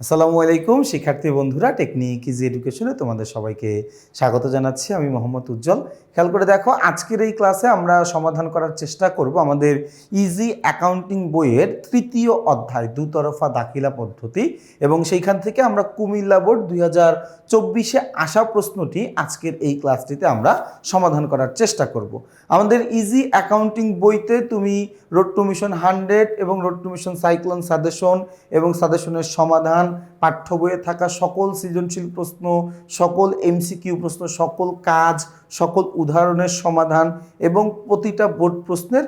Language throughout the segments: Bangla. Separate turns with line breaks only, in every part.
আসসালামু আলাইকুম, শিক্ষার্থী বন্ধুরা টেকনিক ইজি এডুকেশনে তোমাদের সবাইকে স্বাগত জানাচ্ছি। আমি মোহাম্মদ উজ্জ্বল। খেয়াল করে দেখো, আজকের এই ক্লাসে আমরা সমাধান করার চেষ্টা করব আমাদের ইজি অ্যাকাউন্টিং বইয়ের তৃতীয় অধ্যায়, দুতরফা দাখিলা পদ্ধতি। এবং সেইখান থেকে আমরা কুমিল্লা বোর্ড দুই হাজার চব্বিশে আসা প্রশ্নটি আজকের এই ক্লাসটিতে আমরা সমাধান করার চেষ্টা করব। আমাদের ইজি অ্যাকাউন্টিং বইতে তুমি রোড টু মিশন হান্ড্রেড এবং road to mission cyclone suggestion এবং সাজেশনের সমাধান পাঠ্য বইয়ে থাকা সকল সৃজনশীল প্রশ্ন, সকল এমসিকিউ প্রশ্ন, সকল কাজ, সকল উদাহরণের সমাধান এবং প্রতিটা বোর্ড প্রশ্নের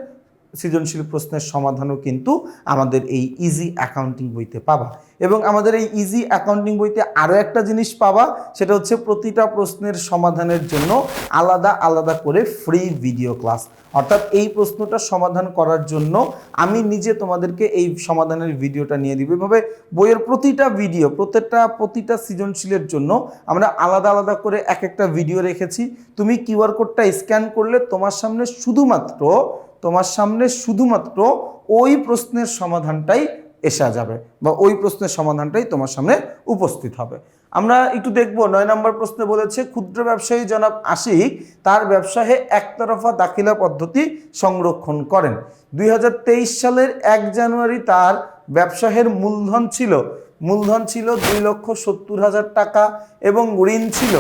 সৃজনশীল প্রশ্নের সমাধানও কিন্তু আমাদের এই ইজি অ্যাকাউন্টিং বইতে পাবা। এবং আমাদের এই ইজি অ্যাকাউন্টিং বইতে আরও একটা জিনিস পাবা, সেটা হচ্ছে প্রতিটা প্রশ্নের সমাধানের জন্য আলাদা আলাদা করে ফ্রি ভিডিও ক্লাস অর্থাৎ এই প্রশ্নটা সমাধান করার জন্য আমি নিজে তোমাদেরকে এই সমাধানের ভিডিওটা নিয়ে দিব। এভাবে বইয়ের প্রতিটা ভিডিও প্রত্যেকটা, প্রতিটা সৃজনশীলের জন্য আমরা আলাদা আলাদা করে এক একটা ভিডিও রেখেছি। তুমি কিউআর কোডটা স্ক্যান করলে তোমার সামনে শুধুমাত্র তোমার সামনে শুধুমাত্র ওই প্রশ্নের সমাধানটাই এসে যাবে বা ওই প্রশ্নের সমাধানটাই তোমার সামনে উপস্থিত হবে। আমরা একটু দেখব, নয় নম্বর প্রশ্নে বলেছে, ক্ষুদ্র ব্যবসায়ী জনাব আশিক তার ব্যবসায়ে একতরফা দাখিলা পদ্ধতি সংরক্ষণ করেন। দুই হাজার তেইশ সালের এক জানুয়ারি তার ব্যবসায়ের মূলধন ছিল মূলধন ছিল দুই লক্ষ সত্তর হাজার টাকা এবং ঋণ ছিল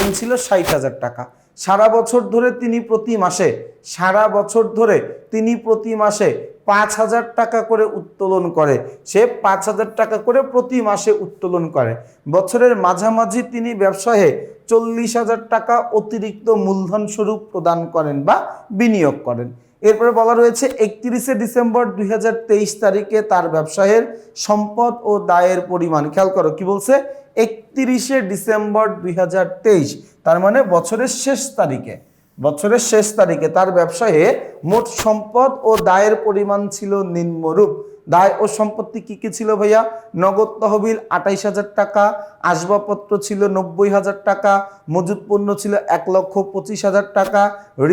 ঋণ ছিল ষাট হাজার টাকা। সারা বছর ধরে তিনি প্রতি মাসে, সারা বছর ধরে তিনি প্রতি মাসে পাঁচ হাজার টাকা করে উত্তোলন করে। সে পাঁচ হাজার টাকা করে প্রতি মাসে উত্তোলন করে। বছরের মাঝামাঝি তিনি ব্যবসায়ে চল্লিশ হাজার টাকা অতিরিক্ত মূলধন স্বরূপ প্রদান করেন বা বিনিয়োগ করেন। এরপরে বলা রয়েছে, একত্রিশে ডিসেম্বর দু হাজার তেইশ তারিখে তার ব্যবসায়ের সম্পদ ও দায়ের পরিমাণ। খেয়াল করো, কি বলছে? একত্রিশে ডিসেম্বর দুই হাজার তেইশ, তার মানে বছরের শেষ তারিখে। বছরের শেষ তারিখে তার ব্যবসায়ে মোট সম্পদ ও দায়ের পরিমাণ ছিল নিম্নরূপ। দায় ও সম্পত্তি কি কি ছিল ভাইয়া? নগদ তহবিল আঠাইশ হাজার টাকা, আসবাবপত্র ছিল নব্বই হাজার টাকা, মজুত পণ্য ছিল এক লক্ষ পঁচিশ হাজার টাকা,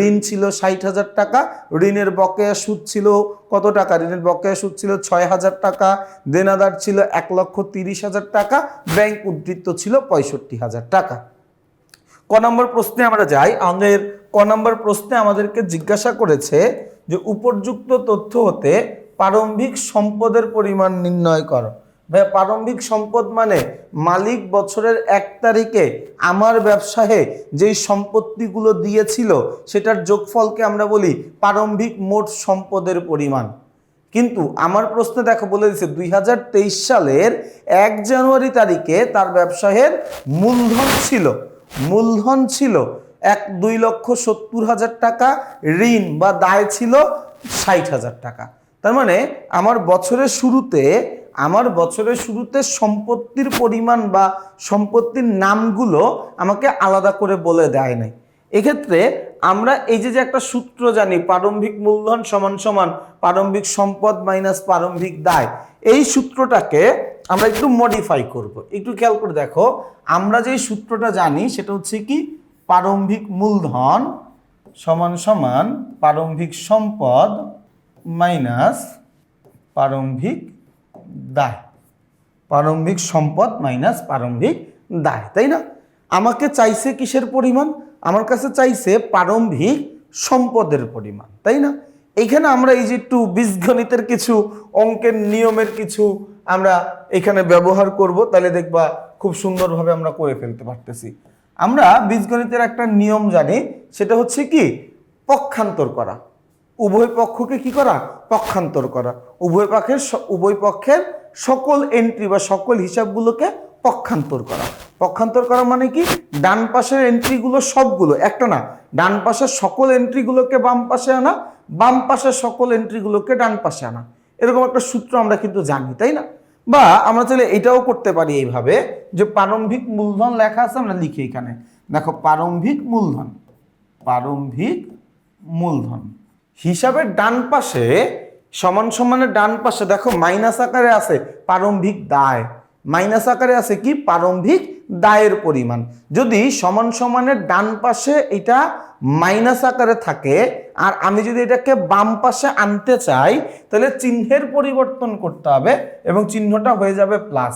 ঋণ ছিল ষাট হাজার টাকা, ঋণের বকেয়া সুদ ছিল কত টাকা? ঋণের বকেয়া সুদ ছিল ছয় হাজার টাকা, দেনাদার ছিল এক লক্ষ তিরিশ হাজার টাকা, ব্যাংক উদ্ধৃত্ত ছিল পঁয়ষট্টি হাজার টাকা। ক নম্বর প্রশ্নে আমরা যাই আমাদের ক নম্বর প্রশ্নে আমাদেরকে জিজ্ঞাসা করেছে যে উপযুক্ত তথ্য হতে প্রারম্ভিক সম্পদের পরিমাণ নির্ণয় করো। ভাই, প্রারম্ভিক সম্পদ মানে মালিক বছরের এক তারিখে আমার ব্যবসায়ে যেই সম্পত্তিগুলো দিয়েছিল, সেটার যোগফলকে আমরা বলি প্রারম্ভিক মোট সম্পদের পরিমাণ। কিন্তু আমার প্রশ্নে দেখো, বলে দিচ্ছে দুই সালের এক জানুয়ারি তারিখে তার ব্যবসায়ের মূলধন ছিল মূলধন ছিল এক দুই লক্ষ সত্তর হাজার টাকা, ঋণ বা দায় ছিল ষাট হাজার টাকা। তার মানে আমার বছরের শুরুতে, আমার বছরের শুরুতে সম্পত্তির পরিমাণ বা সম্পত্তির নামগুলো আমাকে আলাদা করে বলে দেয় নাই। এক্ষেত্রে আমরা এই যে যে একটা সূত্র জানি, প্রারম্ভিক মূলধন সমান সমান প্রারম্ভিক সম্পদ মাইনাস প্রারম্ভিক দায়, এই সূত্রটাকে আমরা একটু মডিফাই করব। একটু খেয়াল করে দেখো, আমরা যে সূত্রটা জানি সেটা হচ্ছে কি, প্রারম্ভিক মূলধন সমান সমান প্রারম্ভিক সম্পদ মাইনাস প্রারম্ভিক দায়। প্রারম্ভিক সম্পদ মাইনাস প্রারম্ভিক দায়, তাই না? আমাকে চাইছে কিসের পরিমাণ? আমার কাছে চাইছে প্রারম্ভিক সম্পদের পরিমাণ, তাই না? এইখানে আমরা এই যে একটু বীজগণিতের কিছু অঙ্কের নিয়মের কিছু আমরা এখানে ব্যবহার করব, তাহলে দেখবা খুব সুন্দরভাবে আমরা করে ফেলতে পারতেছি। আমরা বীজগণিতের একটা নিয়ম জানি, সেটা হচ্ছে কি? পক্ষান্তর করা। উভয় পক্ষকে কি করা? পক্ষান্তর করা। উভয় পক্ষের উভয় পক্ষের সকল এন্ট্রি বা সকল হিসাবগুলোকে পক্ষান্তর করা। পক্ষান্তর করা মানে কি? ডান পাশের এন্ট্রিগুলো সবগুলো, একটা না, ডান পাশের সকল এন্ট্রিগুলোকে বাম পাশে আনা, বাম পাশের সকল এন্ট্রিগুলোকে ডান পাশে আনা। এরকম একটা সূত্র আমরা কিন্তু জানি, তাই না? বা আমরা চাইলে এটাও করতে পারি এইভাবে যে প্রারম্ভিক মূলধন লেখা আছে, আমরা লিখি এখানে। দেখো, প্রারম্ভিক মূলধন প্রারম্ভিক মূলধন। হিসাবের ডান পাশে, সমান সমানের ডান পাশে দেখো মাইনাস আকারে আছে প্রারম্ভিক দায়। মাইনাস আকারে আছে কি? প্রারম্ভিক দায়ের পরিমাণ। যদি সমান সমানের ডান পাশে এটা মাইনাস আকারে থাকে, আর আমি যদি এটাকে বাম পাশে আনতে চাই, তাহলে চিহ্নের পরিবর্তন করতে হবে এবং চিহ্নটা হয়ে যাবে প্লাস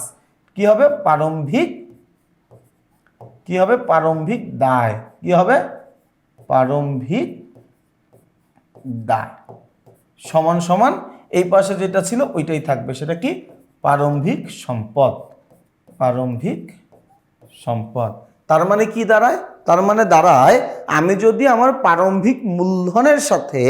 কি হবে? প্রারম্ভিক, কি হবে? প্রারম্ভিক দায়। কি হবে? প্রারম্ভিক দায়। সমান সমান এই পাশে যেটা ছিল ওইটাই থাকবে। সেটা কি? প্রারম্ভিক সম্পদ। প্রারম্ভিক সম্পদ। তার মানে কি দাঁড়ায়? তার মানে দাঁড়ায় আমি যদি আমার প্রারম্ভিক মূলধনের সাথে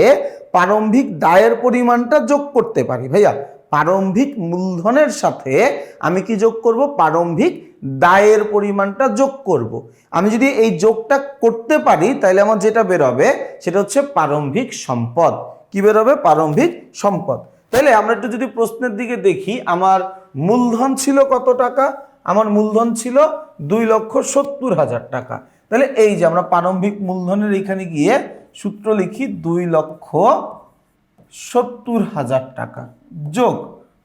প্রারম্ভিক দায়ের পরিমাণটা যোগ করতে পারি, ভাইয়া প্রারম্ভিক মূলধনের সাথে আমি কি যোগ করব? প্রারম্ভিক দায়ের পরিমাণটা যোগ করব। আমি যদি এই যোগটা করতে পারি, তাহলে আমার যেটা বেরোবে, সেটা হচ্ছে প্রারম্ভিক সম্পদ। কি বেরোবে? প্রারম্ভিক সম্পদ। তাহলে আমরা একটু যদি প্রশ্নের দিকে দেখি, আমার মূলধন ছিল কত টাকা? আমার মূলধন ছিল দুই লক্ষ সত্তর হাজার টাকা। তাহলে এই যে আমরা প্রারম্ভিক মূলধনের এখানে গিয়ে সূত্র লিখি, দুই লক্ষ সত্তর হাজার টাকা। যোগ।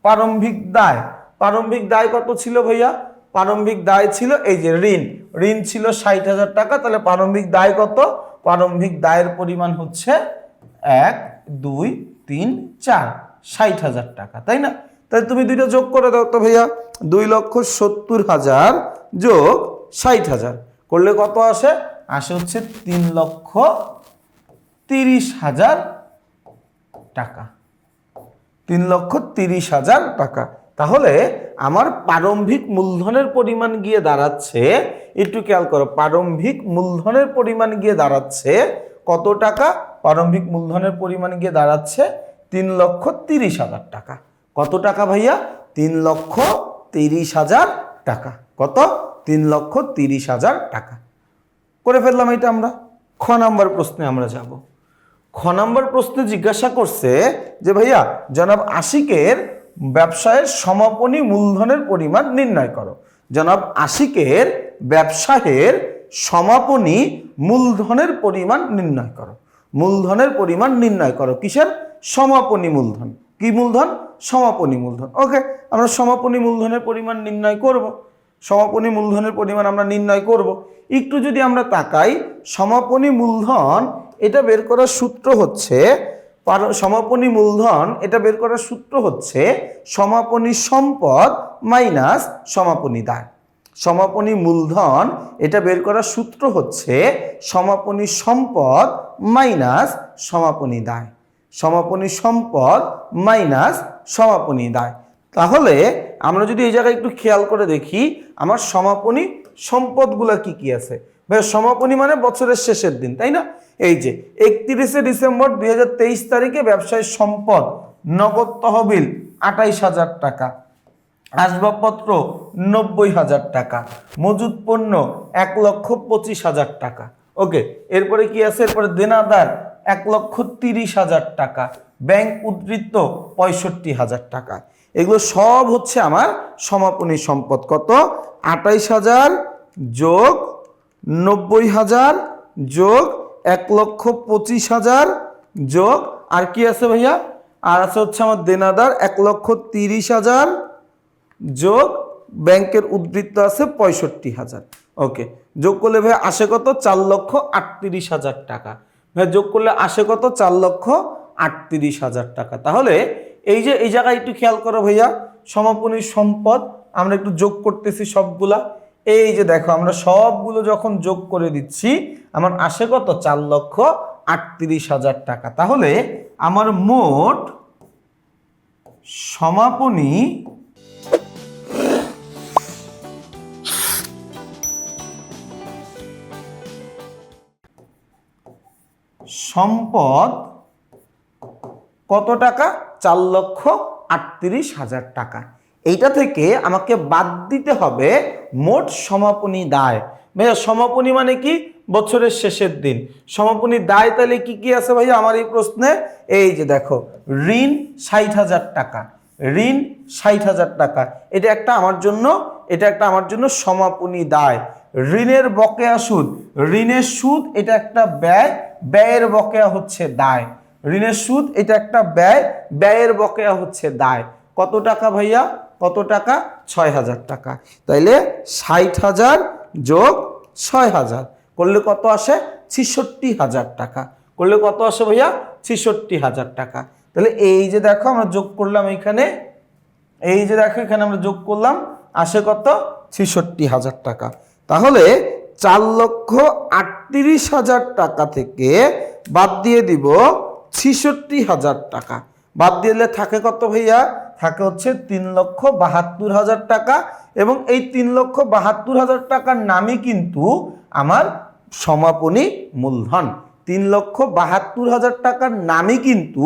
প্রারম্ভিক দায়। প্রারম্ভিক দায় কত ছিল ভাইয়া? প্রারম্ভিক দায় ছিল এই যে ঋণ। ঋণ ছিল ষাট হাজার টাকা, তাহলে প্রারম্ভিক দায় কত? প্রারম্ভিক দায়ের পরিমাণ হচ্ছে এক, দুই, তিন, চার। ষাট হাজার টাকা, তাই না? তাই তুমি দুইটা যোগ করে দাও তো ভাইয়া। দুই লক্ষ সত্তর হাজার যোগ ষাট হাজার। করলে কত আসে? আসে হচ্ছে তিন লক্ষ তিরিশ হাজার টাকা। তিন লক্ষ তিরিশ হাজার টাকা। তাহলে আমার প্রারম্ভিক মূলধনের পরিমাণ গিয়ে দাঁড়াচ্ছে, একটু খেয়াল করো, প্রারম্ভিক মূলধনের পরিমাণ গিয়ে দাঁড়াচ্ছে কত টাকা? প্রারম্ভিক মূলধনের পরিমাণ গিয়ে দাঁড়াচ্ছে তিন লক্ষ তিরিশ হাজার টাকা। কত টাকা ভাইয়া? তিন লক্ষ তিরিশ হাজার টাকা। কত? তিন লক্ষ তিরিশ হাজার টাকা। করে ফেললাম এটা আমরা। খ নাম্বার প্রশ্নে আমরা যাব। খ নাম্বার প্রশ্নে জিজ্ঞাসা করছে যে, ভাইয়া, জনাব আশিকের ব্যবসায়ের সমাপনী মূলধনের পরিমাণ নির্ণয় করো। জনাব আশিকের ব্যবসায়ের সমাপনী মূলধনের পরিমাণ নির্ণয় করো। মূলধনের পরিমাণ নির্ণয় করো। কিসের? সমাপনী মূলধন। কি মূলধন? সমাপনী মূলধন। ওকে, আমরা সমাপনী মূলধনের পরিমাণ নির্ণয় করব। সমাপনী মূলধনের পরিমাণ আমরা নির্ণয় করব। একটু যদি আমরা তাকাই, সমাপনী মূলধন এটা বের করার সূত্র হচ্ছে সমাপনী মূলধন, এটা বের করার সূত্র হচ্ছে সমাপনী সম্পদ মাইনাস সমাপনী দায় সমাপনী মূলধন, এটা বের করার সূত্র হচ্ছে সমাপনী সম্পদ মাইনাস সমাপনী দায় সমাপনী সম্পদ মাইনাস সমাপনী দায় তাহলে আমরা যদি এই জায়গায় একটু খেয়াল করে দেখি, আমার সমাপনী সম্পদগুলা কি কি আছে? ভাই, সমাপনী মানে বছরের শেষের দিন, তাই না? এই যে, একত্রিশে ডিসেম্বর দুই হাজার তেইশ তারিখে ব্যবসায়ী সম্পদ, নগদ তহবিল আটাইশ হাজার টাকা, আসবাবপত্র নব্বই হাজার টাকা মজুদ পণ্য এক লক্ষ পঁচিশ হাজার টাকা। ওকে, এরপরে কি আছে? এরপরে দেনাদার এক লক্ষ তিরিশ হাজার টাকা, ব্যাংক উদ্বৃত্ত পঁয়ষট্টি হাজার টাকা। এগুলো সব হচ্ছে আমার সমাপনী সম্পদ। কত? আটাইশ হাজার যোগ নব্বই হাজার যোগ এক লক্ষ পঁচিশ হাজার যোগ, আর কি আছে ভাইয়া? আর আছে হচ্ছে আমার দেনাদার, এক লক্ষ তিরিশ হাজার যোগ, ব্যাংকের উদ্ধৃত্ত আছে পঁয়ষট্টি হাজার। ওকে, যোগ করলে ভাই আসে কত? চার লক্ষ আটত্রিশ হাজার টাকা। ভাই যোগ করলে আসে কত? চার লক্ষ আটত্রিশ হাজার টাকা। তাহলে এই যে, এই জায়গায় একটু খেয়াল করো ভাইয়া সমাপনী সম্পদ, আমরা একটু যোগ করতেছি সবগুলা। এই যে দেখো, আমরা সবগুলো যখন যোগ করে দিচ্ছি, আমার আসে কত? চার লক্ষ আটত্রিশ হাজার টাকা। তাহলে আমার মোট সমাপনী সম্পদ কত টাকা? চার লক্ষ আটত্রিশ হাজার টাকা। এইটা থেকে আমাকে বাদ দিতে হবে মোট সমাপনী দায়। ভাইয়া, সমাপনী মানে কি? বছরের শেষের দিন। সমাপনী দায় তাহলে কি কি আছে ভাইয়া? আমার এই প্রশ্নে এই যে দেখো, ঋণ ষাট হাজার টাকা। ঋণ ষাট হাজার টাকা। এটা একটা আমার জন্য, এটা একটা আমার জন্য সমাপনী দায়। ঋণের বকেয়া সুদ। ঋণের সুদ এটা একটা ব্যয়, ব্যয়ের বকেয়া হচ্ছে দায়। ঋণের সুদ এটা একটা ব্যয়, ব্যয়ের বকেয়া হচ্ছে দায়। কত টাকা ভাইয়া? কত টাকা? ছয় হাজার টাকা। তাইলে ষাট হাজার যোগ ছয় হাজার। করলে কত আসে? ছিষট্টি হাজার টাকা। করলে কত আসে ভাইয়া? ছিষট্টি হাজার টাকা। তাহলে এই যে দেখো আমরা যোগ করলাম এখানে, এই যে দেখো এখানে আমরা যোগ করলাম, আসে কত? ছেষট্টি হাজার টাকা। তাহলে চার লক্ষ আটত্রিশ হাজার টাকা থেকে বাদ দিয়ে দিব ছিষট্টি হাজার টাকা। বাদ দিলে থাকে কত ভাইয়া? থাকে হচ্ছে তিন লক্ষ বাহাত্তর হাজার টাকা এবং এই তিন লক্ষ বাহাত্তর হাজার টাকার নামই কিন্তু আমার সমাপনী মূলধন। তিন লক্ষ বাহাত্তর হাজার টাকার নামই কিন্তু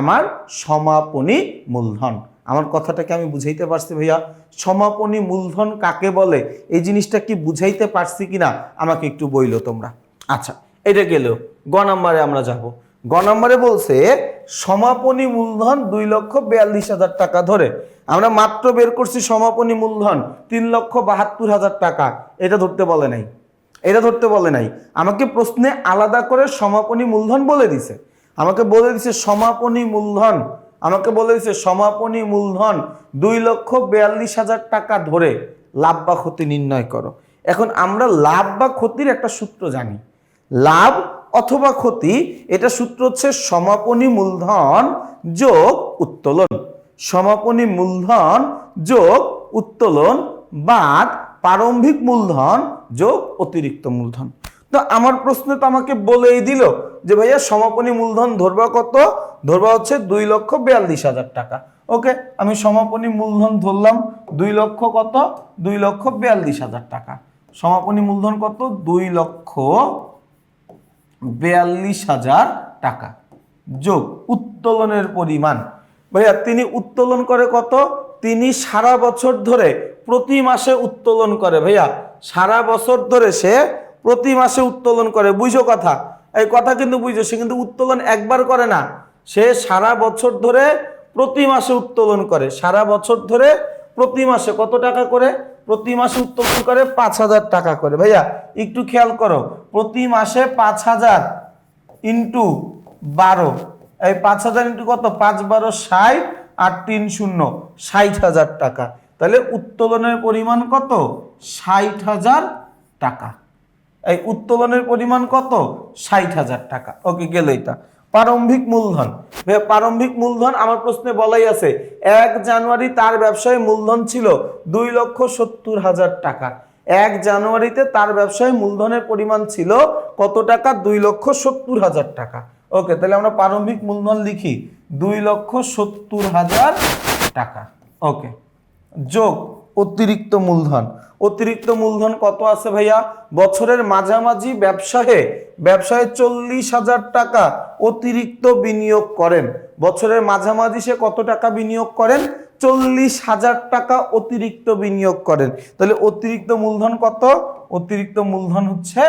আমার সমাপনী মূলধন। আমার কথাটাকে আমি বুঝাইতে পারছি ভাইয়া। সমাপনী মূলধন কাকে বলে? এই জিনিসটা কি বুঝাইতে পারছি কিনা? আমাকে একটু বইলো তোমরা। আচ্ছা এটা গেলেও গ নাম্বারে আমরা যাব। গ নাম্বারে বলছে, সমাপনী মূলধন দুই লক্ষ বিয়াল্লিশ হাজার টাকা ধরে। আমরা মাত্র বের করছি সমাপনী মূলধন তিন লক্ষ বাহাত্তর হাজার টাকা। এটা ধরতে বলে নাই। এটা ধরতে বলে নাই। আমাকে প্রশ্নে আলাদা করে সমাপনী মূলধন বলে দিছে। আমাকে বলে দিছে সমাপনী মূলধন। আমাকে বলে দিছে সমাপনী মূলধন দুই লক্ষ বিয়াল্লিশ হাজার টাকা ধরে। লাভ বা ক্ষতি নির্ণয় করো। এখন আমরা লাভ বা ক্ষতির একটা সূত্র জানি। লাভ অথবা ক্ষতি, এটা সূত্র হচ্ছে সমাপনী মূলধন যোগ উত্তোলন। সমাপনী মূলধন যোগ উত্তোলন বাদ প্রারম্ভিক মূলধন যোগ অতিরিক্ত মূলধন। তো আমার প্রশ্ন তো আমাকে বলেই দিল যে ভাইয়া সমাপনী মূলধন ধরবা কত? ধরবা হচ্ছে দুই লক্ষ বিয়াল্লিশ হাজার টাকা। ওকে, আমি সমাপনী মূলধন ধরলাম দুই লক্ষ কত? দুই লক্ষ বিয়াল্লিশ হাজার টাকা। সমাপনী মূলধন কত? দুই লক্ষ বিয়াল্লিশ হাজার টাকা। যোগ, উত্তোলনের পরিমাণ। ভাইয়া, তিনি উত্তোলন করে কত? তিনি সারা বছর ধরে প্রতি মাসে উত্তোলন করে, ভাইয়া। সারা বছর ধরে সে প্রতি মাসে উত্তোলন করে। বুঝো কথা। এই কথা কিন্তু বুঝো, সে কিন্তু উত্তোলন একবার করে না। সে সারা বছর ধরে প্রতি মাসে উত্তোলন করে। সারা বছর ধরে প্রতি মাসে কত টাকা করে? প্রতি মাসে উত্তোলন করে পাঁচ হাজার টাকা করে। ভাইয়া, একটু খেয়াল করো, প্রতি মাসে পাঁচ হাজার ইন্টু বারো। এই পাঁচ হাজার ইন্টু কত? পাঁচ বারো ষাট আর তিন শূন্য, ষাট হাজার টাকা। তাহলে উত্তোলনের পরিমাণ কত? ষাট হাজার টাকা। এই উত্তোলনের পরিমাণ কত? ষাট হাজার টাকা। ওকে, গেল এটা। প্রারম্ভিক মূলধন। প্রারম্ভিক মূলধন আমার প্রশ্নে বলাই আছে, এক জানুয়ারি তার ব্যবসায় মূলধন ছিল দুই লক্ষ সত্তর হাজার টাকা। এক জানুয়ারিতে তার ব্যবসায় মূলধনের পরিমাণ ছিল কত টাকা? দুই লক্ষ সত্তর হাজার টাকা। ওকে, তাহলে আমরা প্রারম্ভিক মূলধন লিখি, দুই লক্ষ সত্তর হাজার টাকা। ওকে, যোগ অতিরিক্ত মূলধন। অতিরিক্ত মূলধন কত আছে ভাইয়া? বছরের মাঝামাঝি ব্যবসায়ে, ব্যবসায় চল্লিশ হাজার টাকা অতিরিক্ত বিনিয়োগ করেন। বছরের মাঝামাঝি সে কত টাকা বিনিয়োগ করেন? চল্লিশ হাজার টাকা অতিরিক্ত বিনিয়োগ করেন। তাহলে অতিরিক্ত মূলধন কত? অতিরিক্ত মূলধন হচ্ছে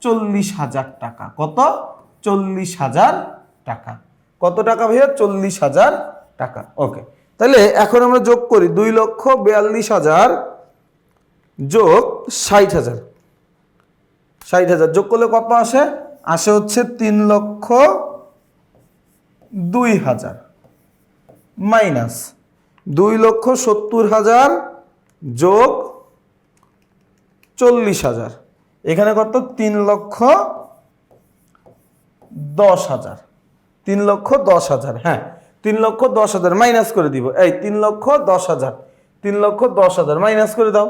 চল্লিশ হাজার টাকা। কত? চল্লিশ হাজার টাকা। কত টাকা ভাইয়া? চল্লিশ হাজার টাকা। ওকে। তাহলে এখন আমরা যোগ করি দুই লক্ষ বিয়াল্লিশ হাজার যোগ ষাট হাজার। ষাট হাজার যোগ করলে কত আসে? আসে হচ্ছে তিন লক্ষ দুই হাজার। মাইনাস দুই লক্ষ সত্তর হাজার যোগ চল্লিশ হাজার। এখানে কত? তিন লক্ষ দশ হাজার। তিন লক্ষ দশ হাজার হ্যাঁ। তিন লক্ষ দশ হাজার মাইনাস করে দিব। এই তিন লক্ষ দশ হাজার। তিন লক্ষ দশ হাজার মাইনাস করে দাও।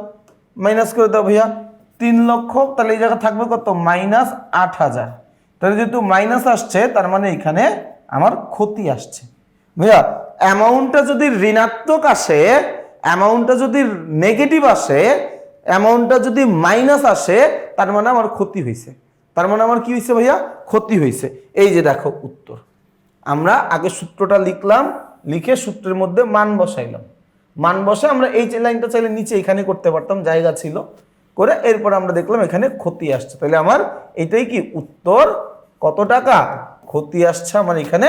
মাইনাস করে দাও ভাইয়া। তিন লক্ষ, তাহলে এই জায়গায় থাকবে কত? মাইনাস আট হাজার। তাহলে যেহেতু মাইনাস আসছে, তার মানে এখানে আমার ক্ষতি আসছে। ভাইয়া অ্যামাউন্টটা যদি ঋণাত্মক আসে অ্যামাউন্টটা যদি নেগেটিভ আসে অ্যামাউন্টটা যদি মাইনাস আসে, তার মানে আমার ক্ষতি হয়েছে তার মানে আমার কি হয়েছে ভাইয়া? ক্ষতি হয়েছে এই যে দেখো উত্তর। আমরা আগে সূত্রটা লিখলাম, লিখে সূত্রের মধ্যে মান বসাইলাম। মান বসে আমরা এই লাইনটা চাইলে নিচে এখানে করতে পারতাম, জায়গা ছিল। করে এরপর আমরা দেখলাম এখানে ক্ষতি আসছে। তাহলে আমার এটাই কি উত্তর? কত টাকা? ক্ষতি আসছে আমার এখানে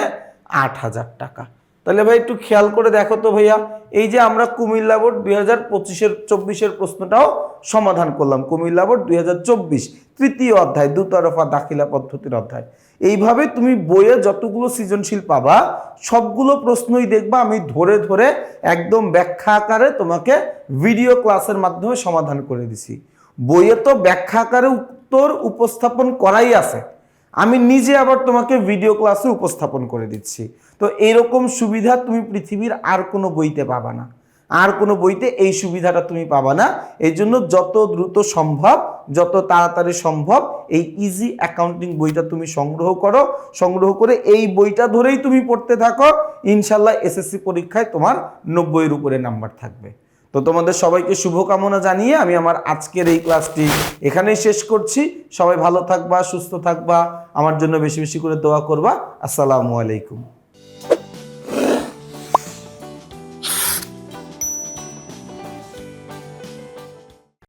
আট হাজার টাকা। তাহলে ভাই একটু খেয়াল করে দেখো তো ভাইয়া, এই যে আমরা কুমিল্লা বোর্ড দুই হাজার পঁচিশের, চব্বিশের প্রশ্নটাও সমাধান করলাম। কুমিল্লা বোর্ড দুই হাজার চব্বিশ, তৃতীয় অধ্যায়, দুতরফা দাখিলা পদ্ধতির অধ্যায়। এইভাবে তুমি বইয়ে যতগুলো সৃজনশীল পাবা, সবগুলো প্রশ্নই দেখবা, আমি ধরে ধরে একদম ব্যাখ্যা আকারে তোমাকে ভিডিও ক্লাসের মাধ্যমে সমাধান করে দিছি। বইয়ে তো ব্যাখ্যা আকারে উত্তর উপস্থাপন করাই আছে। আমি নিজে আবার তোমাকে ভিডিও ক্লাসে উপস্থাপন করে দিচ্ছি। তো এরকম সুবিধা তুমি পৃথিবীর আর কোনো বইতে পাবা না। আর কোনো বইতে এই সুবিধাটা তুমি পাবা না। এই জন্য যত দ্রুত সম্ভব, যত তাড়াতাড়ি সম্ভব এই ইজি অ্যাকাউন্টিং বইটা তুমি সংগ্রহ করো। সংগ্রহ করে এই বইটা ধরেই তুমি পড়তে থাকো। ইনশাল্লাহ এসএসসি পরীক্ষায় তোমার নব্বইয়ের উপরে নাম্বার থাকবে। তো তোমাদের সবাইকে শুভকামনা জানিয়ে আমি আমার আজকের এই ক্লাসটি এখানেই শেষ করছি। সবাই ভালো থাকবা, সুস্থ থাকবা। আমার জন্য বেশি বেশি করে দোয়া করবা। আসসালামু আলাইকুম।